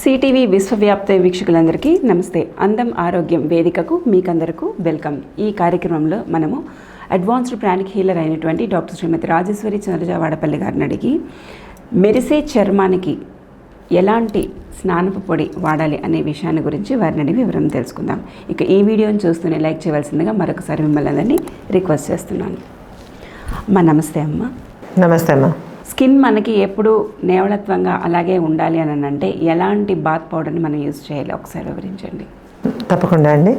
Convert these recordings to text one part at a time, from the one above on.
CTV విశ్వవ్యాప్త వీక్షకులందరికీ నమస్తే. అందం ఆరోగ్యం వేదికకు మీకందరకు వెల్కమ్. ఈ కార్యక్రమంలో మనము అడ్వాన్స్డ్ ప్రాణిక్ హీలర్ అయినటువంటి డాక్టర్ శ్రీమతి రాజేశ్వరి చంద్రజావాడపల్లి గారిని అడిగి మెరిసే చర్మానికి ఎలాంటి స్నానపు పొడి వాడాలి అనే విషయాన్ని గురించి వారిని అడిగి వివరం తెలుసుకుందాం. ఇక ఈ వీడియోని చూస్తూనే లైక్ చేయవలసిందిగా మరొకసారి మిమ్మల్ని అందరినీ రిక్వెస్ట్ చేస్తున్నాను. అమ్మ నమస్తే అమ్మ. నమస్తే అమ్మా. స్కిన్ మనకి ఎప్పుడు నేవళత్వంగా అలాగే ఉండాలి అని అంటే ఎలాంటి బాత్ పౌడర్ని మనం యూజ్ చేయాలి? ఒకసారి వివరించండి. తప్పకుండా అండి.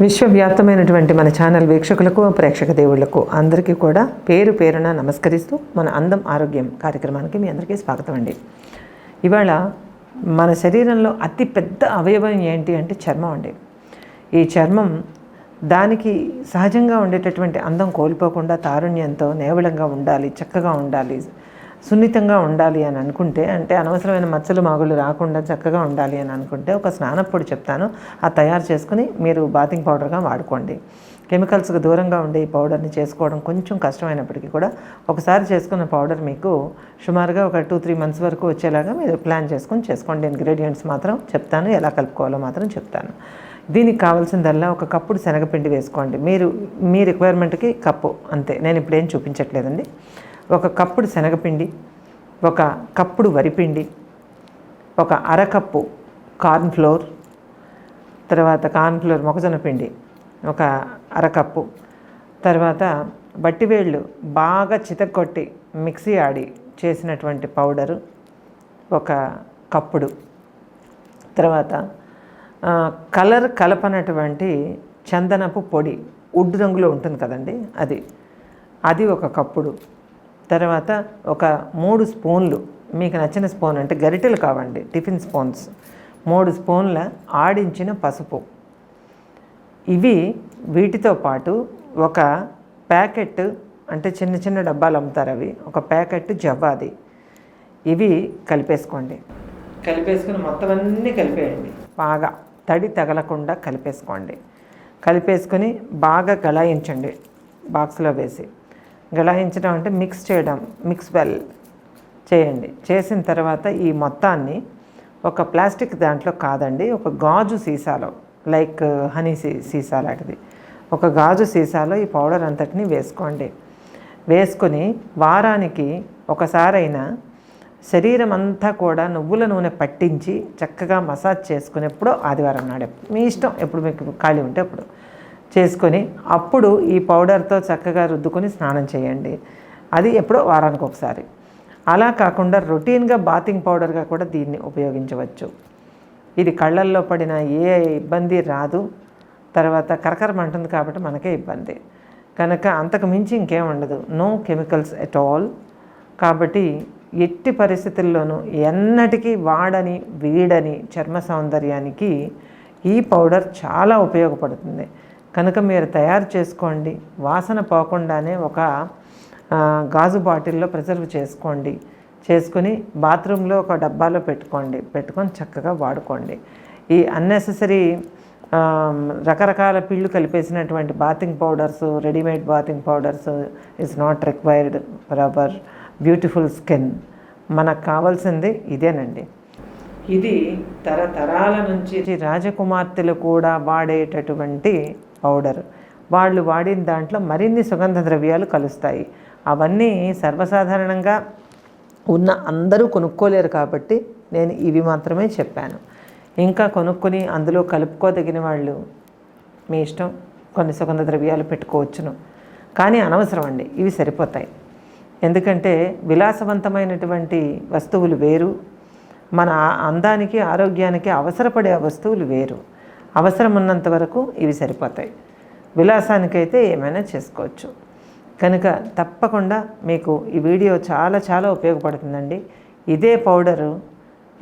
విశ్వవ్యాప్తమైనటువంటి మన ఛానల్ వీక్షకులకు ప్రేక్షక దేవుళ్ళకు అందరికీ కూడా పేరు పేరున నమస్కరిస్తూ మన అందం ఆరోగ్యం కార్యక్రమానికి మీ అందరికీ స్వాగతం అండి. ఇవాళ మన శరీరంలో అతి పెద్ద అవయవం ఏంటి అంటే చర్మం అండి. ఈ చర్మం దానికి సహజంగా ఉండేటటువంటి అందం కోల్పోకుండా తారుణ్యంతో నేవళంగా ఉండాలి చక్కగా ఉండాలి సున్నితంగా ఉండాలి అని అనుకుంటే అంటే అనవసరమైన మచ్చలు మాగులు రాకుండా చక్కగా ఉండాలి అని అనుకుంటే ఒక స్నానప్పుడు చెప్తాను. ఆ తయారు చేసుకుని మీరు బాతింగ్ పౌడర్గా వాడుకోండి. కెమికల్స్కి దూరంగా ఉండే ఈ పౌడర్ని చేసుకోవడం కొంచెం కష్టమైనప్పటికీ కూడా ఒకసారి చేసుకున్న పౌడర్ మీకు సుమారుగా ఒక టూ త్రీ మంత్స్ వరకు వచ్చేలాగా మీరు ప్లాన్ చేసుకొని చేసుకోండి. ఇంగ్రీడియంట్స్ మాత్రం చెప్తాను ఎలా కలుపుకోవాలో మాత్రం చెప్తాను. దీనికి కావాల్సిందల్లా ఒక కప్పుడు శనగపిండి వేసుకోండి. మీరు మీ రిక్వైర్మెంట్కి కప్పు అంతే. నేను ఇప్పుడు ఏం చూపించట్లేదండి. ఒక కప్పుడు శనగపిండి ఒక కప్పుడు వరిపిండి ఒక అరకప్పు కార్న్ ఫ్లోర్ తర్వాత కార్న్ ఫ్లోర్ మొక్కజొన్న పిండి ఒక అరకప్పు తర్వాత బట్టివేళ్ళు బాగా చితక్కొట్టి మిక్సీ ఆడి చేసినటువంటి పౌడరు ఒక కప్పుడు తర్వాత కలర్ కలపనటువంటి చందనపు పొడి ఉడ్డు రంగులో ఉంటుంది కదండి అది. అది ఒక కప్పుడు. తర్వాత ఒక మూడు స్పూన్లు మీకు నచ్చిన స్పూన్ అంటే గరిటెలు కావండి టిఫిన్ స్పూన్స్. మూడు స్పూన్ల ఆడించిన పసుపు. ఇవి వీటితో పాటు ఒక ప్యాకెట్ అంటే చిన్న చిన్న డబ్బాలు అమ్ముతారు అవి. ఒక ప్యాకెట్ జవ్వాది ఇవి కలిపేసుకోండి. కలిపేసుకుని మొత్తం అన్నీ కలిపేయండి. బాగా. తడి తగలకుండా కలిపేసుకోండి. కలిపేసుకొని బాగా గలాయించండి. బాక్స్లో వేసి. గలాయించడం అంటే మిక్స్ చేయడం మిక్స్ వెల్ చేయండి. చేసిన తర్వాత ఈ మొత్తాన్ని ఒక ప్లాస్టిక్ దాంట్లో కాదండి ఒక గాజు సీసాలో లైక్ హనీ సీ సీసా లాంటిది. ఒక గాజు సీసాలో ఈ పౌడర్ అంతటిని వేసుకోండి. వేసుకొని వారానికి ఒకసారైనా శరీరం అంతా కూడా నువ్వుల నూనె పట్టించి చక్కగా మసాజ్ చేసుకునేప్పుడు ఆదివారం నాడు మీ ఇష్టం ఎప్పుడు మీకు ఖాళీ ఉంటే అప్పుడు చేసుకొని అప్పుడు ఈ పౌడర్తో చక్కగా రుద్దుకొని స్నానం చేయండి. అది ఎప్పుడో వారానికి ఒకసారి. అలా కాకుండా రొటీన్గా బాతింగ్ పౌడర్గా కూడా దీన్ని ఉపయోగించవచ్చు. ఇది కళ్ళల్లో పడిన ఏ ఇబ్బంది రాదు. తర్వాత కరకరం అంటుంది కాబట్టి మనకే ఇబ్బంది. కనుక అంతకు మించి ఇంకేం ఉండదు. No chemicals at all. కాబట్టి ఎట్టి పరిస్థితుల్లోనూ ఎన్నటికీ వాడని వీడని చర్మ సౌందర్యానికి ఈ పౌడర్ చాలా ఉపయోగపడుతుంది. కనుక మీరు తయారు చేసుకోండి. వాసన పోకుండానే ఒక గాజు బాటిల్లో ప్రిజర్వ్ చేసుకోండి. చేసుకుని బాత్రూంలో ఒక డబ్బాలో పెట్టుకోండి. పెట్టుకొని చక్కగా వాడుకోండి. ఈ అన్నెసెసరీ రకరకాల పిళ్ళు కలిపేసినటువంటి bathing powders readymade bathing powders is not required for our beautiful skin. మనకు కావాల్సింది ఇదేనండి. ఇది తరతరాల నుంచి రాజకుమార్తెలు కూడా వాడేటటువంటి పౌడర్. వాళ్ళు వాడిన దాంట్లో మరిన్ని సుగంధ ద్రవ్యాలు కలుస్తాయి. అవన్నీ సర్వసాధారణంగా ఉన్న అందరూ కొనుక్కోలేరు కాబట్టి నేను ఇవి మాత్రమే చెప్పాను. ఇంకా కొనుక్కొని అందులో కలుపుకోదగిన వాళ్ళు మీ ఇష్టం. కొన్ని సుగంధ ద్రవ్యాలు పెట్టుకోవచ్చును. కానీ అనవసరం అండి ఇవి సరిపోతాయి. ఎందుకంటే విలాసవంతమైనటువంటి వస్తువులు వేరు. మన అందానికి ఆరోగ్యానికి అవసరపడే వస్తువులు వేరు. అవసరం ఉన్నంత వరకు ఇవి సరిపోతాయి. విలాసానికైతే ఏమైనా చేసుకోవచ్చు. కనుక తప్పకుండా మీకు ఈ వీడియో చాలా చాలా ఉపయోగపడుతుందండి. ఇదే పౌడరు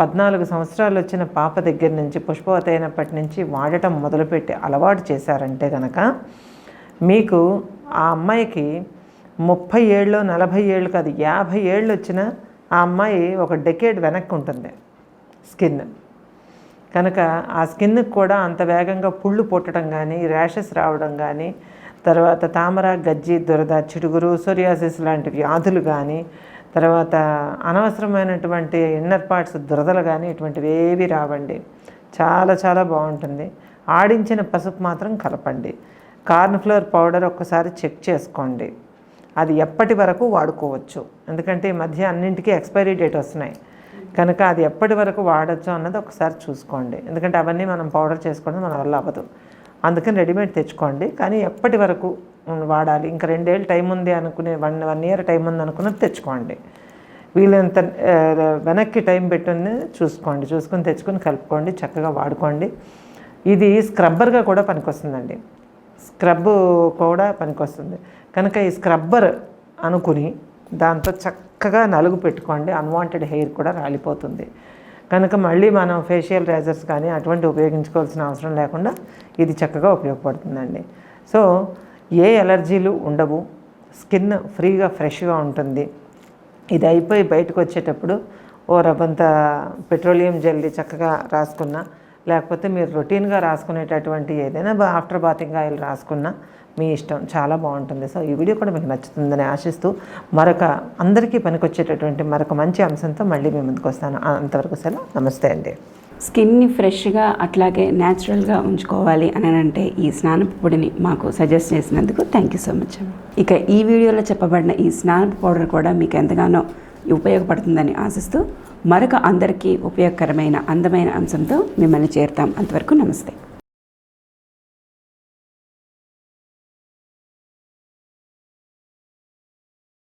పద్నాలుగు సంవత్సరాలు వచ్చిన పాప దగ్గర నుంచి పుష్పవత అయినప్పటి నుంచి వాడటం మొదలుపెట్టి అలవాటు చేశారంటే కనుక మీకు ఆ అమ్మాయికి ముప్పై ఏళ్ళు నలభై ఏళ్ళు కాదు యాభై ఏళ్ళు వచ్చిన ఆ అమ్మాయి ఒక డెకేడ్ వెనక్కి ఉంటుంది. స్కిన్. కనుక ఆ స్కిన్కి కూడా అంత వేగంగా పుళ్ళు పుట్టడం కానీ ర్యాషెస్ రావడం కానీ తర్వాత తామర గజ్జి దురద చిడుగురు సోరియాసిస్ లాంటి వ్యాధులు కానీ తర్వాత అనవసరమైనటువంటి ఇన్నర్ పార్ట్స్ దురదలు కానీ ఇటువంటివి ఏవి రావండి. చాలా చాలా బాగుంటుంది. ఆడించిన పసుపు మాత్రం కలపండి. కార్న్ ఫ్లోర్ పౌడర్ ఒక్కసారి చెక్ చేసుకోండి. అది ఎప్పటి వరకు వాడుకోవచ్చు. ఎందుకంటే ఈ మధ్య అన్నింటికీ ఎక్స్పైరీ డేట్ వస్తున్నాయి. కనుక అది ఎప్పటి వరకు వాడచ్చు అన్నది ఒకసారి చూసుకోండి. ఎందుకంటే అవన్నీ మనం పౌడర్ చేసుకోవడం మన వల్ల అవ్వదు. అందుకని రెడీమేడ్ తెచ్చుకోండి. కానీ ఎప్పటి వరకు వాడాలి? ఇంకా రెండేళ్ళు టైం ఉంది అనుకునే వన్ వన్ ఇయర్ టైం ఉంది అనుకున్నది తెచ్చుకోండి. వీళ్ళంత వెనక్కి టైం పెట్టుంది చూసుకోండి. చూసుకొని తెచ్చుకొని కలుపుకోండి. చక్కగా వాడుకోండి. ఇది స్క్రబ్బర్గా కూడా పనికొస్తుందండి. స్క్రబ్ కూడా పనికొస్తుంది. కనుక ఈ స్క్రబ్బర్ అనుకుని దాంతో చక్కగా నలుగు పెట్టుకోండి. అన్వాంటెడ్ హెయిర్ కూడా రాలిపోతుంది. కనుక మళ్ళీ మనం ఫేషియల్ రేజర్స్ కానీ అటువంటి ఉపయోగించుకోవాల్సిన అవసరం లేకుండా ఇది చక్కగా ఉపయోగపడుతుందండి. సో ఏ ఎలర్జీలు ఉండవు. స్కిన్ ఫ్రీగా ఫ్రెష్గా ఉంటుంది. ఇది అయిపోయి బయటకు వచ్చేటప్పుడు ఓ రబ్బంత పెట్రోలియం జెల్లీ చక్కగా రాసుకున్నా లేకపోతే మీరు రొటీన్గా రాసుకునేటటువంటి ఏదైనా ఆఫ్టర్ బాతింగ్ ఆయిల్ రాసుకున్నా మీ ఇష్టం చాలా బాగుంటుంది. సో ఈ వీడియో కూడా మీకు నచ్చుతుందని ఆశిస్తూ మరొక అందరికీ పనికొచ్చేటటువంటి మరొక మంచి అంశంతో మళ్ళీ మీ ముందుకు వస్తాను. అంతవరకు సెలవు. నమస్తే అండి. స్కిన్ని ఫ్రెష్గా అట్లాగే న్యాచురల్గా ఉంచుకోవాలి అని అంటే ఈ స్నానపు పొడిని మాకు సజెస్ట్ చేసినందుకు థ్యాంక్ యూ సో మచ్ ఇక ఈ వీడియోలో చెప్పబడిన ఈ స్నానపు పౌడర్ కూడా మీకు ఎంతగానో ఉపయోగపడుతుందని ఆశిస్తూ మరొక అందరికీ ఉపయోగకరమైన అందమైన అంశంతో మిమ్మల్ని చేరుతాం. అంతవరకు నమస్తే.